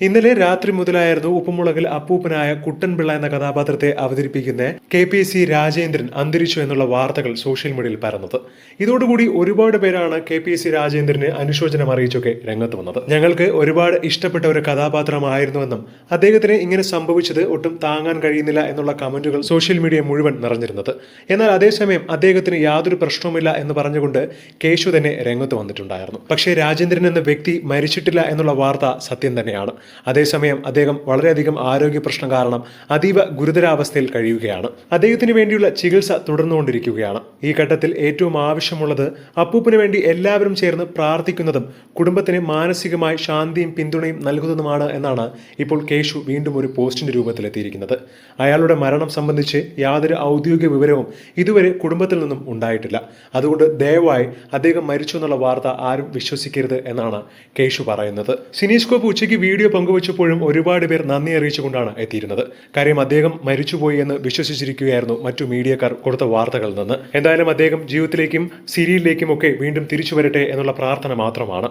ഇന്നലെ രാത്രി മുതലായിരുന്നു ഉപ്പുമുളകിൽ അപ്പൂപ്പനായ കുട്ടൻപിള്ള എന്ന കഥാപാത്രത്തെ അവതരിപ്പിക്കുന്ന കെ പി സി രാജേന്ദ്രൻ അന്തരിച്ചു എന്നുള്ള വാർത്തകൾ സോഷ്യൽ മീഡിയയിൽ പരന്നത്. ഇതോടുകൂടി ഒരുപാട് പേരാണ് കെ പി സി രാജേന്ദ്രന് അനുശോചനം അറിയിച്ചൊക്കെ രംഗത്ത് വന്നത്. ഞങ്ങൾക്ക് ഒരുപാട് ഇഷ്ടപ്പെട്ട ഒരു കഥാപാത്രമായിരുന്നുവെന്നും അദ്ദേഹത്തിന് ഇങ്ങനെ സംഭവിച്ചത് ഒട്ടും താങ്ങാൻ കഴിയുന്നില്ല എന്നുള്ള കമന്റുകൾ സോഷ്യൽ മീഡിയ മുഴുവൻ നിറഞ്ഞിരുന്നത്. എന്നാൽ അതേസമയം അദ്ദേഹത്തിന് യാതൊരു പ്രശ്നവുമില്ല എന്ന് പറഞ്ഞുകൊണ്ട് കേശു തന്നെ രംഗത്ത് വന്നിട്ടുണ്ടായിരുന്നു. പക്ഷേ രാജേന്ദ്രൻ എന്ന വ്യക്തി മരിച്ചിട്ടില്ല എന്നുള്ള വാർത്ത സത്യം തന്നെയാണ്. അതേസമയം അദ്ദേഹം വളരെയധികം ആരോഗ്യ പ്രശ്നം കാരണം അതീവ ഗുരുതരാവസ്ഥയിൽ കഴിയുകയാണ്. അദ്ദേഹത്തിന് വേണ്ടിയുള്ള ചികിത്സ തുടർന്നുകൊണ്ടിരിക്കുകയാണ്. ഈ ഘട്ടത്തിൽ ഏറ്റവും ആവശ്യമുള്ളത് അപ്പൂപ്പിന് വേണ്ടി എല്ലാവരും ചേർന്ന് പ്രാർത്ഥിക്കുന്നതും കുടുംബത്തിന് മാനസികമായി ശാന്തിയും പിന്തുണയും നൽകുന്നതുമാണ് എന്നാണ് ഇപ്പോൾ കേശു വീണ്ടും ഒരു പോസ്റ്റിന്റെ രൂപത്തിലെത്തിയിരിക്കുന്നത് അയാളുടെ മരണം സംബന്ധിച്ച് യാതൊരു ഔദ്യോഗിക വിവരവും ഇതുവരെ കുടുംബത്തിൽ നിന്നും ഉണ്ടായിട്ടില്ല. അതുകൊണ്ട് ദയവായി അദ്ദേഹം മരിച്ചു എന്നുള്ള വാർത്ത ആരും വിശ്വസിക്കരുത് എന്നാണ് കേശു പറയുന്നത്. സിനീസ്കോപ്പ് ഉച്ചയ്ക്ക് വീഡിയോ പങ്കുവച്ചപ്പോഴും ഒരുപാട് പേർ നന്ദി അറിയിച്ചുകൊണ്ടാണ് എത്തിയിരുന്നത്. കാര്യം അദ്ദേഹം മരിച്ചുപോയി എന്ന് വിശ്വസിച്ചിരിക്കുകയായിരുന്നു മറ്റു മീഡിയക്കാർ കൊടുത്ത വാർത്തകളിൽ നിന്ന്. എന്തായാലും അദ്ദേഹം ജീവിതത്തിലേക്കും സീരിയലിലേക്കും ഒക്കെ വീണ്ടും തിരിച്ചു വരട്ടെ എന്നുള്ള പ്രാർത്ഥന മാത്രമാണ്.